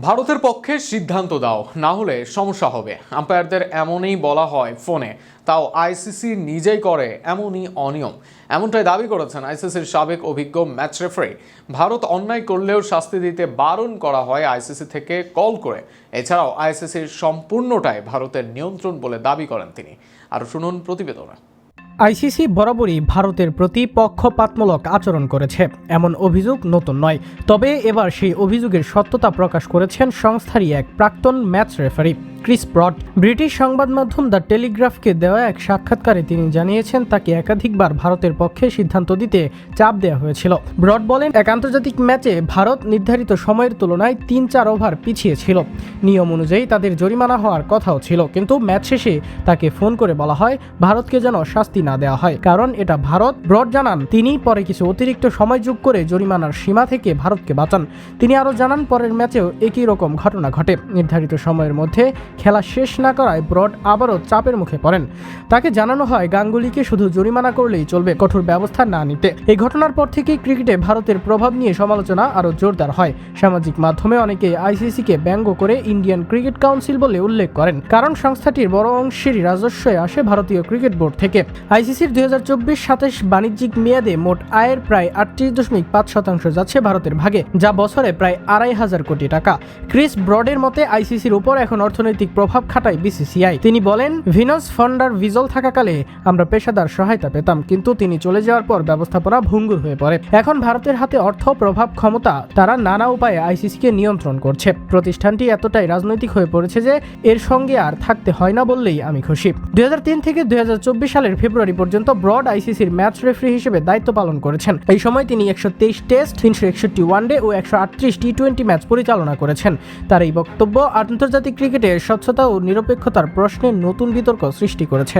ভারতের পক্ষে সিদ্ধান্ত দাও, না হলে সমস্যা হবে। আম্পায়ারদের এমনই বলা হয় ফোনে। তাও আইসিসি নিজেই করে এমনই অনিয়ম। এমনটাই দাবি করেছেন আইসিসির সাবেক অভিজ্ঞ ম্যাচ রেফারি। ভারত অন্যায় করলেও শাস্তি দিতে বারণ করা হয় আইসিসি থেকে কল করে। এছাড়াও আইসিসির সম্পূর্ণটাই ভারতের নিয়ন্ত্রণ বলে দাবি করেন তিনি। আর শুনুন প্রতিবেদনে। আইসিসি বরাবরই ভারতের প্রতি পক্ষপাতমূলক আচরণ করেছে। এমন অভিযোগ নতুন নয়। তবে এবার সেই অভিযোগের সত্যতা প্রকাশ করেছেন সংস্থারই এক প্রাক্তন match referee. Chris Broad. British সংবাদ মাধ্যম দ্য টেলিগ্রাফকে দেওয়া এক সাক্ষাৎকারে তিনি জানিয়েছেন, তাকে একাধিকবার ভারতের পক্ষে সিদ্ধান্ত দিতে চাপ দেওয়া হয়েছিল। ব্রড বলেন, এক আন্তর্জাতিক ম্যাচে ভারত নির্ধারিত সময়ের তুলনায় তিন চার ওভার পিছিয়ে ছিল। নিয়ম অনুযায়ী তাদের জরিমানা হওয়ার কথাও ছিল, কিন্তু ম্যাচ শেষে তাকে ফোন করে বলা হয়, ভারতকে যেন শাস্তি না দেওয়া হয়। কারণ এটা ভারত। ব্রড জানান, তিনি পরে কিছু অতিরিক্ত সময় যোগ করে জরিমানার সীমা থেকে ভারতকে বাঁচান। তিনি আরও জানান, পরের ম্যাচেও একই রকম ঘটনা ঘটে। নির্ধারিত সময়ের মধ্যে খেলা শেষ না করায় ব্রড আবারও চাপের মুখে পড়েন। তাকে জানানো হয়, গাঙ্গুলিকে শুধু জরিমানা করলেই চলবে, কঠোর ব্যবস্থা না নিতে। এই ঘটনার পর থেকেই ক্রিকেটে ভারতের প্রভাব নিয়ে সমালোচনা আরও জোরদার হয়। সামাজিক মাধ্যমে অনেকে আইসিসিকে ব্যঙ্গ করে ইন্ডিয়ান ক্রিকেট কাউন্সিল বলে উল্লেখ করেন। কারণ সংস্থাটির বড় অংশেরই রাজস্বই আসে ভারতীয় ক্রিকেট বোর্ড থেকে। আইসিসির দুই হাজার চব্বিশ সাতাশ বাণিজ্যিক মেয়াদে মোট আয়ের প্রায় আটত্রিশ দশমিক পাঁচ শতাংশ যাচ্ছে ভারতের ভাগে, যা বছরে প্রায় আড়াই হাজার কোটি টাকা। ক্রিস ব্রডের মতে, আইসিসির উপর এখন অর্থনৈতিক প্রভাব খাটায় বিসিসিআই। তিনি বলেন, ভিনাস ফন্ডার ভিজল থাকাকালে আমরা পেশাদার সহায়তা পেতাম, কিন্তু তিনি চলে যাওয়ার পর ব্যবস্থাপনা ভঙ্গুর হয়ে পড়ে। এখন ভারতের হাতে অর্থ প্রভাব ক্ষমতা, তারা নানা উপায়ে আইসিসিকে নিয়ন্ত্রণ করছে। প্রতিষ্ঠানটি এতটাই রাজনৈতিক হয়ে পড়েছে যে এর সঙ্গে আর থাকতে হয় না বললেই আমি খুশি। দুই হাজার তিন থেকে দুই হাজার চব্বিশ সালের ফেব্রুয়ারি পর্যন্ত ব্রড আইসিসির ম্যাচ রেফারি হিসেবে দায়িত্ব পালন করেছেন। এই সময় তিনি একশো তেইশ টেস্ট, তিনশো একষট্টি ওয়ানডে ও একশো আটত্রিশ টি টোয়েন্টি ম্যাচ পরিচালনা করেছেন। তার এই বক্তব্য আন্তর্জাতিক ক্রিকেটে স্বচ্ছতা ও নিরপেক্ষতার প্রশ্নে নতুন বিতর্ক সৃষ্টি করেছে।